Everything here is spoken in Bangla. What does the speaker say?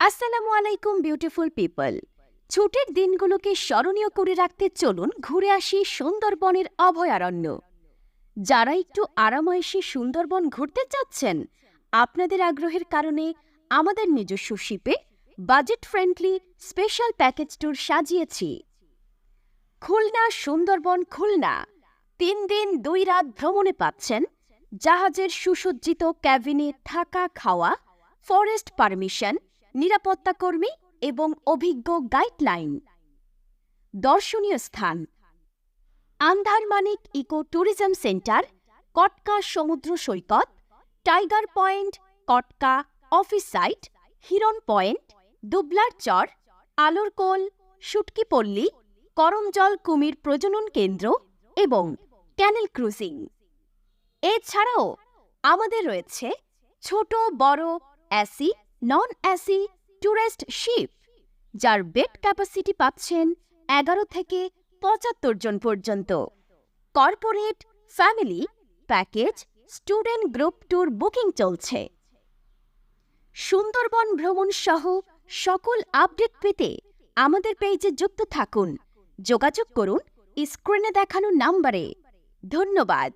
আসসালামু আলাইকুম বিউটিফুল পিপল ছুটির দিনগুলোকে স্মরণীয় করে রাখতে চলুন, ঘুরে আসি সুন্দরবনের অভয়ারণ্য। যারা একটু আরামায়েশে সুন্দরবন ঘুরতে চাচ্ছেন, আপনাদের আগ্রহের কারণে আমাদের নিজস্ব শিপে budget friendly special package tour সাজিয়েছি। খুলনা, সুন্দরবন, খুলনা। তিন দিন, দুই রাত ভ্রমণে পাচ্ছেন জাহাজের সুসজ্জিত ক্যাবিনে থাকা খাওয়া ফরেস্ট পারমিশন নিরাপত্তা কর্মী এবং অভিজ্ঞ গাইডলাইন। দর্শনীয় স্থান। Andharmanik eco tourism center, Katka সমুদ্র সৈকত, tiger point, Katka office site Hiron point, দুবলার চর, আলোরকোল সুটকিপল্লী করমজল কুমির প্রজনন কেন্দ্র এবং ক্যানেল ক্রুজিং। এছাড়াও আমাদের রয়েছে ছোট বড় AC non AC tourist ship যার বেড ক্যাপাসিটি পাচ্ছেন এগারো থেকে পঁচাত্তর জন পর্যন্ত। Corporate family package student group tour booking চলছে। সুন্দরবন ভ্রমণ সহ সকল আপডেট পেতে আমাদের পেজে যুক্ত থাকুন। যোগাযোগ করুন স্ক্রিনে দেখানো নাম্বারে ধন্যবাদ।